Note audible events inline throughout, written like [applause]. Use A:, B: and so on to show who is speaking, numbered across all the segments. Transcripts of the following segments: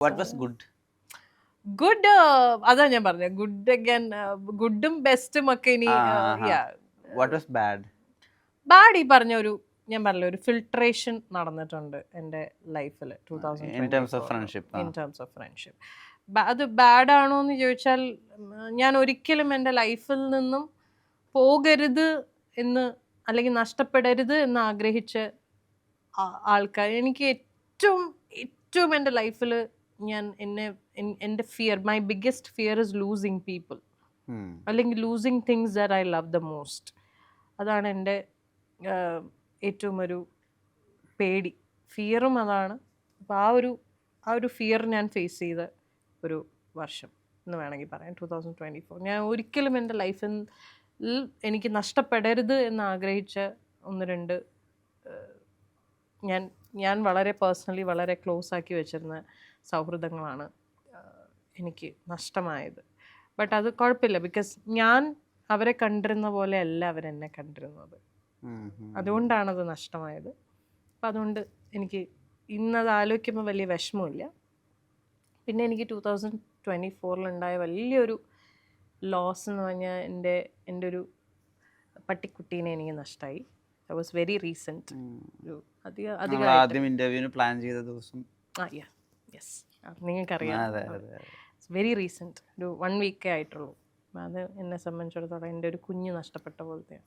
A: What was good
B: good അതാ ഞാൻ പറഞ്ഞത് ഗുഡ് അഗൈൻ ഗുഡും ബെസ്റ്റും ഒക്കെ ഇനി.
A: വാട്ട് വാസ് ബാഡ്
B: ബാഡ് ഈ പറഞ്ഞ ഒരു ഞാൻ പറഞ്ഞ ഒരു ഫിൽട്രേഷൻ നടന്നിട്ടുണ്ട് എന്റെ ലൈഫിൽ two thousand in terms of friendship അത് ബാഡ് ആണോ എന്ന് ചോദിച്ചാൽ ഞാൻ ഒരിക്കലും എന്റെ ലൈഫിൽ നിന്നും പോകരുത് എന്ന് അല്ലെങ്കിൽ നഷ്ടപ്പെടരുത് എന്ന് ആഗ്രഹിച്ച ആൾക്കാർ എനിക്ക് ഏറ്റവും ഏറ്റവും എന്റെ ലൈഫിൽ ഞാൻ എന്നെ എൻ- എന്റെ fear my biggest fear is losing people അല്ലെങ്കിൽ losing things that I love the most അതാണ് എന്റെ ഏറ്റവും ഒരു പേടി. ഫിയറും അതാണ്. അപ്പോൾ ആ ഒരു ആ ഒരു ഫിയർ ഞാൻ ഫേസ് ചെയ്ത ഒരു വർഷം എന്ന് വേണമെങ്കിൽ പറയാം. ടു തൗസൻഡ് ട്വന്റി ഫോർ ഞാൻ ഒരിക്കലും എന്റെ ലൈഫിൽ എനിക്ക് നഷ്ടപ്പെടരുത് എന്ന് ആഗ്രഹിച്ച ഒന്ന് രണ്ട് ഞാൻ ഞാൻ വളരെ പേഴ്സണലി വളരെ ക്ലോസ് ആക്കി വെച്ചിരുന്ന സൗഹൃദങ്ങളാണ് എനിക്ക് നഷ്ടമായത്. ബട്ട് അത് കുഴപ്പമില്ല ബിക്കോസ് ഞാൻ അവരെ കണ്ടിരുന്ന പോലെ അല്ല അവരെന്നെ കണ്ടിരുന്നത്. അതുകൊണ്ടാണത് നഷ്ടമായത്. അപ്പം അതുകൊണ്ട് എനിക്ക് ഇന്നത് ആലോചിക്കുമ്പോൾ വലിയ വിഷമമില്ല പിന്നെ എനിക്ക് ടൂ തൗസൻഡ് ട്വന്റി ഫോറിലുണ്ടായ വലിയൊരു ലോസ് എന്ന് പറഞ്ഞാൽ എന്റെ എന്റെ ഒരു പട്ടിക്കുട്ടീനെ എനിക്ക് നഷ്ടമായി വാസ് വെരി റീസെന്റ്
A: ആദ്യം ഇന്റർവ്യൂവിന് പ്ലാൻ ചെയ്ത ദിവസം.
B: യെസ് നിങ്ങൾക്കറിയാം. വെരി റീസെന്റ് ഒരു വൺ വീക്കേ ആയിട്ടുള്ളൂ. അത് എന്നെ സംബന്ധിച്ചിടത്തോളം എന്റെ ഒരു കുഞ്ഞ് നഷ്ടപ്പെട്ട പോലത്തെയാണ്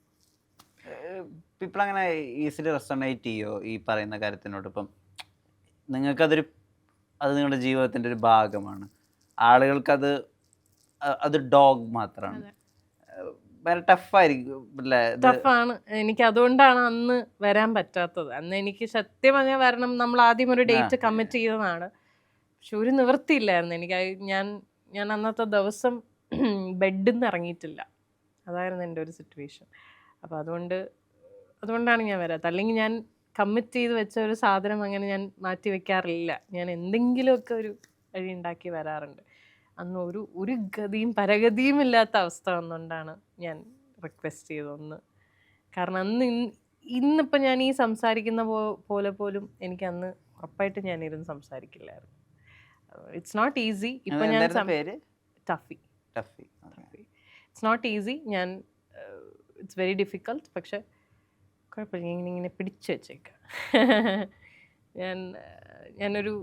A: പീപ്പിൾ അങ്ങനെ ഈസിലി റെസണേറ്റ് ചെയ്യോ ഈ പറയുന്ന കാര്യത്തിനോട്? ഇപ്പം നിങ്ങൾക്കതൊരു അത് നിങ്ങളുടെ ജീവിതത്തിന്റെ ഒരു ഭാഗമാണ്. ആളുകൾക്കത് അത് ഡോഗ് മാത്രമാണ് വേറെ ടഫായിരിക്കും അല്ലേ ഇത്
B: ടഫാണ്. എനിക്ക് അതുകൊണ്ടാണ് അന്ന് വരാൻ പറ്റാത്തത്. അന്ന് എനിക്ക് സത്യം പറഞ്ഞാൽ വരണം. നമ്മൾ ആദ്യം ഒരു ഡേറ്റ് കമ്മിറ്റ് ചെയ്തതാണ്. പക്ഷെ ഒരു നിവൃത്തിയില്ലായിരുന്നു. എനിക്ക് ഞാൻ ഞാൻ അന്നത്തെ ദിവസം [clears throat] ബെഡിൽ നിന്ന് ഇറങ്ങിയിട്ടില്ല. അതായിരുന്നു എന്റെ ഒരു സിറ്റുവേഷൻ. അപ്പോൾ അതുകൊണ്ട് അതുകൊണ്ടാണ് ഞാൻ വരാത്തത്. അല്ലെങ്കിൽ ഞാൻ കമ്മിറ്റ് ചെയ്ത് വെച്ച ഒരു സാധനം അങ്ങനെ ഞാൻ മാറ്റി വെക്കാറില്ല. ഞാൻ എന്തെങ്കിലുമൊക്കെ ഒരു വഴി ഉണ്ടാക്കി വരാറുണ്ട്. അന്ന് ഒരു ഒരു ഗതിയും പരഗതിയും ഇല്ലാത്ത അവസ്ഥ വന്നുകൊണ്ടാണ് ഞാൻ റിക്വസ്റ്റ് ചെയ്തതൊന്ന് കാരണം അന്ന് ഇന്ന് ഇന്നിപ്പോൾ ഞാൻ ഈ സംസാരിക്കുന്ന പോ പോലെ പോലും എനിക്ക് അന്ന് ഉറപ്പായിട്ട് ഞാനിരുന്ന് സംസാരിക്കില്ലായിരുന്നു. ഇറ്റ്സ് നോട്ട് ഈസി ഇപ്പം ഞാൻ Tuffy.
A: Tuffy.
B: It's not easy ഞാൻ ഇറ്റ്സ് വെരി ഡിഫിക്കൾട്ട് പക്ഷെ കുഴപ്പമില്ല. ഇങ്ങനെ ഇങ്ങനെ പിടിച്ചു വെച്ചേക്കാം. [laughs] ഞാൻ ഞാനൊരു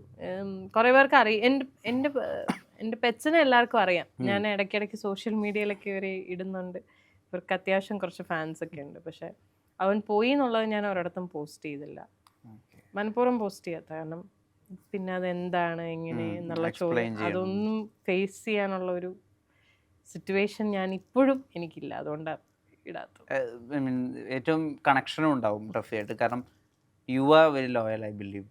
B: കുറേ പേർക്ക് അറിയാം. എന്റെ എന്റെ എന്റെ പെച്ചനെ എല്ലാവർക്കും അറിയാം. ഞാൻ ഇടയ്ക്കിടയ്ക്ക് സോഷ്യൽ മീഡിയയിലൊക്കെ ഇവർ ഇടുന്നുണ്ട്. ഇവർക്ക് അത്യാവശ്യം കുറച്ച് ഫാൻസ് ഒക്കെ ഉണ്ട്. പക്ഷെ അവൻ പോയി എന്നുള്ളത് ഞാൻ ഒരിടത്തും പോസ്റ്റ് ചെയ്തില്ല. മനഃപൂർവം പോസ്റ്റ് ചെയ്യാത്ത. കാരണം പിന്നെ അത് എന്താണ് എങ്ങനെ എന്നുള്ള ചോദ്യം അതൊന്നും ഫേസ് ചെയ്യാനുള്ള ഒരു സിറ്റുവേഷൻ ഞാൻ ഇപ്പോഴും എനിക്കില്ല. അതുകൊണ്ട് ഇടാത്തത്.
A: ഏറ്റവും കണക്ഷനും ഉണ്ടാവും ടഫിയായിട്ട് കാരണം you are very loyal I believe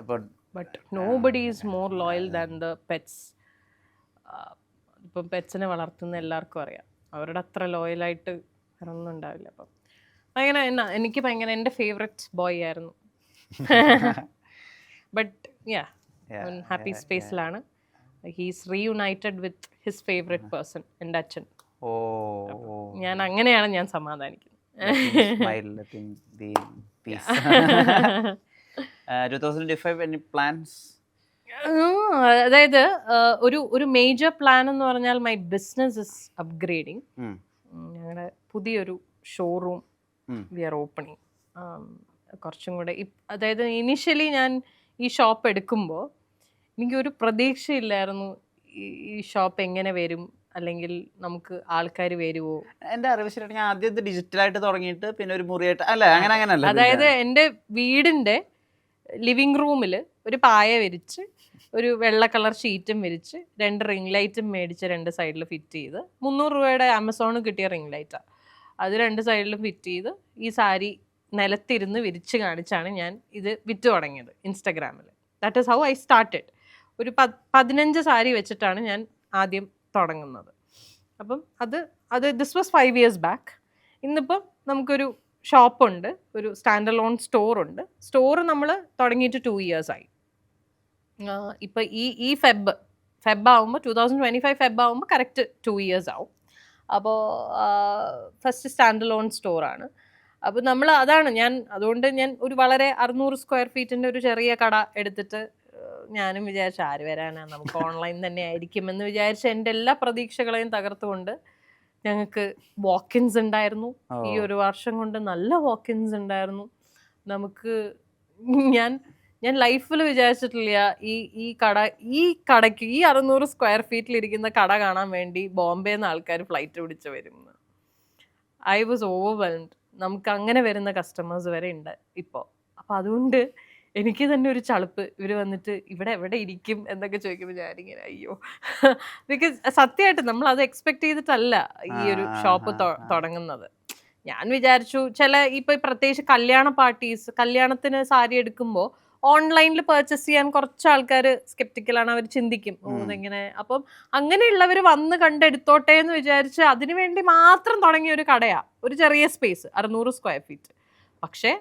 A: അപ്പോൾ
B: but nobody is more loyal than the pets ഇപ്പം പെറ്റ്സിനെ വളർത്തുന്ന എല്ലാവർക്കും അറിയാം. അവരുടെ അത്ര ലോയലായിട്ട് ഇറങ്ങുന്നു ഉണ്ടാവില്ല. അപ്പം ഭയങ്കര എന്നാ എനിക്ക് ഭയങ്കര എന്റെ ഫേവററ്റ് ബോയ് ആയിരുന്നു. But yeah happy സ്പേസിലാണ് he's reunited with his favourite person എന്റെ അച്ഛൻ.
A: ഓ
B: ഞാൻ അങ്ങനെയാണ് ഞാൻ സമാധാനിക്കുന്നത്. [laughs]
A: Two thousand twenty five any plans
B: അതായത് ഒരു ഒരു മേജർ പ്ലാൻ എന്ന് പറഞ്ഞാൽ മൈ ബിസിനസ് ഇസ് അപ്ഗ്രേഡിങ് ഞങ്ങളുടെ പുതിയൊരു ഷോറൂം. വി ആർ ഓപ്പണിങ് കുറച്ചും കൂടെ അതായത് ഇനിഷ്യലി ഞാൻ ഈ ഷോപ്പ് എടുക്കുമ്പോൾ എനിക്കൊരു പ്രതീക്ഷയില്ലായിരുന്നു ഈ- ഷോപ്പ് എങ്ങനെ വരും അല്ലെങ്കിൽ നമുക്ക് ആൾക്കാർ വരുമോ
A: എന്റെ അറിവ് ഞാൻ ആദ്യം ഡിജിറ്റലായിട്ട് തുടങ്ങിയിട്ട് പിന്നെ ഒരു മുറിയായിട്ട് അല്ല? അങ്ങനെ അങ്ങനെ
B: അതായത് എന്റെ വീടിന്റെ ലിവിങ് റൂമിൽ ഒരു പായ വിരിച്ച് ഒരു വെള്ള കളർ ഷീറ്റും വിരിച്ച് രണ്ട് റിംഗ് ലൈറ്റും മേടിച്ച് രണ്ട് സൈഡിൽ ഫിറ്റ് ചെയ്ത് മുന്നൂറ് രൂപയുടെ ആമസോണിൽ കിട്ടിയ റിംഗ് ലൈറ്റാണ് അത് രണ്ട് സൈഡിലും ഫിറ്റ് ചെയ്ത് ഈ സാരി നിലത്തിരുന്ന് വിരിച്ച് കാണിച്ചാണ് ഞാൻ ഇത് വിറ്റ് തുടങ്ങിയത് ഇൻസ്റ്റഗ്രാമിൽ that is how I started ഒരു പത് പതിനഞ്ച് സാരി വെച്ചിട്ടാണ് ഞാൻ ആദ്യം തുടങ്ങുന്നത്. അപ്പം അത് അത് this was five years back ഇന്നിപ്പം നമുക്കൊരു ഷോപ്പുണ്ട് ഒരു സ്റ്റാൻഡ് ലോൺ സ്റ്റോറുണ്ട്. സ്റ്റോർ നമ്മൾ തുടങ്ങിയിട്ട് ടു ഇയേഴ്സായി ഇപ്പം ഈ ഈ ഫെബ് ഫെബ് ആവുമ്പോൾ two thousand twenty five Feb ആവുമ്പോൾ കറക്റ്റ് ടു ഇയേഴ്സ് ആവും. അപ്പോൾ ഫസ്റ്റ് സ്റ്റാൻഡ് ലോൺ സ്റ്റോറാണ്. അപ്പോൾ നമ്മൾ അതാണ് ഞാൻ അതുകൊണ്ട് ഞാൻ ഒരു വളരെ അറുന്നൂറ് സ്ക്വയർ ഫീറ്റിന്റെ ഒരു ചെറിയ കട എടുത്തിട്ട് ഞാനും വിചാരിച്ചു ആര് വരാനാണ് നമുക്ക് [laughs] ഓൺലൈൻ തന്നെ ആയിരിക്കും എന്ന് വിചാരിച്ച എന്റെ എല്ലാ പ്രതീക്ഷകളെയും തകർത്തുകൊണ്ട് ഞങ്ങൾക്ക് വാക്കിൻസ് ഉണ്ടായിരുന്നു. ഈ ഒരു വർഷം കൊണ്ട് നല്ല വാക്കിൻസ് ഉണ്ടായിരുന്നു. നമുക്ക് ഞാൻ ഞാൻ ലൈഫിൽ വിചാരിച്ചിട്ടില്ല ഈ ഈ കട ഈ കടയ്ക്ക് ഈ അറുന്നൂറ് സ്ക്വയർ ഫീറ്റിൽ ഇരിക്കുന്ന കട കാണാൻ വേണ്ടി ബോംബെ നിന്ന് ആൾക്കാർ ഫ്ലൈറ്റ് പിടിച്ച് വരും. ഐ വാസ് ഓവർവെൽംഡ് നമുക്ക് അങ്ങനെ വരുന്ന കസ്റ്റമേഴ്സ് വരെ ഉണ്ട് ഇപ്പോൾ അപ്പോൾ അതുകൊണ്ട് എനിക്ക് തന്നെ ഒരു ചളുപ്പ്. ഇവർ വന്നിട്ട് ഇവിടെ എവിടെ ഇരിക്കും എന്നൊക്കെ ചോദിക്കുമ്പോൾ ഞാനിങ്ങനെ അയ്യോ. ബിക്കോസ് സത്യമായിട്ട് നമ്മൾ അത് എക്സ്പെക്ട് ചെയ്തിട്ടല്ല ഈ ഒരു ഷോപ്പ്. തുടങ്ങുന്നത്. ഞാൻ വിചാരിച്ചു ചില ഇപ്പൊ പ്രത്യേകിച്ച് കല്യാണ പാർട്ടീസ് കല്യാണത്തിന് സാരി എടുക്കുമ്പോൾ ഓൺലൈനിൽ പർച്ചേസ് ചെയ്യാൻ കുറച്ച് ആൾക്കാർ സ്കെപ്റ്റിക്കലാണ് അവർ ചിന്തിക്കും. ഇതെങ്ങനെ? അപ്പം അങ്ങനെയുള്ളവർ വന്ന് കണ്ടെടുത്തോട്ടെ എന്ന് വിചാരിച്ച് അതിനുവേണ്ടി മാത്രം തുടങ്ങിയ ഒരു കടയാ. ഒരു ചെറിയ സ്പേസ് അറുന്നൂറ് സ്ക്വയർ ഫീറ്റ് പക്ഷേ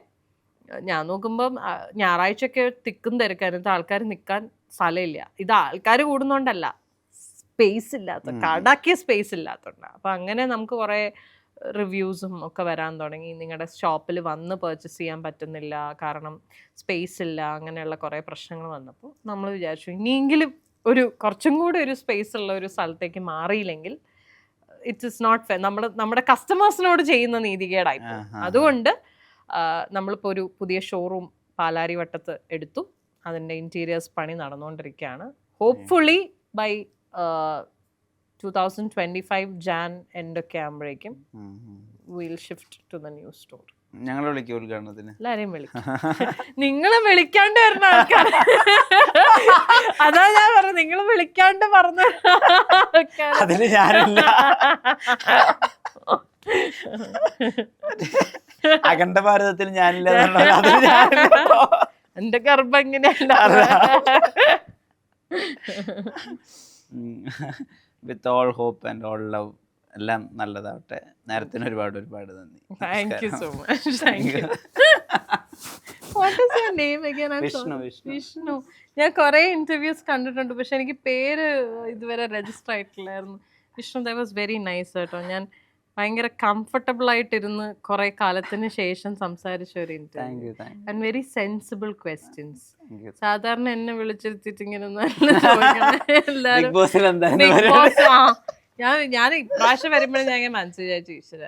B: ഞാൻ നോക്കുമ്പം അഹ് ഞായറാഴ്ചയൊക്കെ തിക്കും തിരക്കായിരുന്നു ആൾക്കാർ നിൽക്കാൻ സ്ഥലമില്ല. ഇത് ആൾക്കാർ കൂടുന്നോണ്ടല്ല. സ്പേസ് ഇല്ലാത്ത കടാക്കിയ സ്പേസ് ഇല്ലാത്തതുകൊണ്ടാണ് അപ്പം അങ്ങനെ നമുക്ക് കുറേ റിവ്യൂസും ഒക്കെ വരാൻ തുടങ്ങി. നിങ്ങളുടെ ഷോപ്പിൽ വന്ന് പർച്ചേസ് ചെയ്യാൻ പറ്റുന്നില്ല. കാരണം സ്പേസ് ഇല്ല. അങ്ങനെയുള്ള കുറേ പ്രശ്നങ്ങൾ വന്നപ്പോൾ നമ്മൾ വിചാരിച്ചു ഇനിയെങ്കിലും ഒരു കുറച്ചും കൂടി ഒരു സ്പേസ് ഉള്ള ഒരു സ്ഥലത്തേക്ക് മാറിയില്ലെങ്കിൽ ഇറ്റ് ഇസ് നോട്ട് ഫെയർ നമ്മൾ നമ്മുടെ കസ്റ്റമേഴ്സിനോട് ചെയ്യുന്ന നീതികേടായി പോകും. അതുകൊണ്ട് നമ്മളിപ്പോൾ ഒരു പുതിയ ഷോറൂം പാലാരി വട്ടത്ത് എടുത്തു. അതിന്റെ ഇന്റീരിയേഴ്സ് പണി നടന്നുകൊണ്ടിരിക്കുകയാണ് hopefully by two thousand twenty five Jan എൻഡൊക്കെ ആകുമ്പോഴേക്കും. Will shift to the new store
A: ഞങ്ങളെ വിളിക്കും ഉദ്ഘാടനത്തിന്.
B: എല്ലാരെയും വിളിക്കും. നിങ്ങളെ വിളിക്കാണ്ട് വരുന്ന ആൾക്കാർ. അതാ ഞാൻ പറഞ്ഞു നിങ്ങൾ വിളിക്കാണ്ട് പറഞ്ഞ.
A: അതിൽ ഞാനില്ല. അഖണ്ഡ ഭാരതത്തിൽ ഞാനില്ല. [laughs]
B: എന്റെ ഗർഭം ഇങ്ങനെയല്ല.
A: With all hope and all love എല്ലാം നല്ലതാവട്ടെ. നേരത്തിന് ഒരുപാട് ഒരുപാട് നന്ദി.
B: Thank you so much thank you what is your name again
A: Vishnu Vishnu
B: Vishnu ഞാൻ കുറേ ഇന്റർവ്യൂസ് കണ്ടിട്ടുണ്ട് പക്ഷെ എനിക്ക് പേര് ഇതുവരെ register ആയിട്ടില്ലായിരുന്നു. Vishnu the was very nice കേട്ടോ. ഞാൻ ഭയങ്കര കംഫർട്ടബിൾ ആയിട്ടിരുന്ന് കുറെ കാലത്തിന് ശേഷം സംസാരിച്ച ഒരു interview and very sensible questions സാധാരണ എന്നെ വിളിച്ചിരുത്തിട്ട് ഇങ്ങനെ [laughs] ഞാൻ ഞാൻ ഇപ്രാവശ്യം വരുമ്പോഴും ഞാൻ മനസ്സിൽ വിചാരിച്ചു ഈശ്വര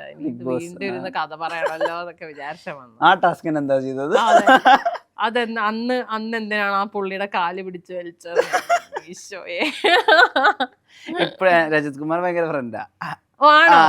B: വീണ്ടും ഇരുന്ന് കഥ പറയണല്ലോ എന്നൊക്കെ വിചാരിച്ച വന്നു.
A: ആ ടാസ്കിന് എന്താ ചെയ്തത്?
B: അതെന്ന് അന്ന് അന്ന് എന്തിനാണ് ആ പുള്ളിയുടെ കാൽ പിടിച്ച് വലിച്ചത്? ഈശോയെ.
A: ഇപ്പഴേ രജത് കുമാർ ഭയങ്കര ഫ്രണ്ടാ
B: ഓ ആണോ?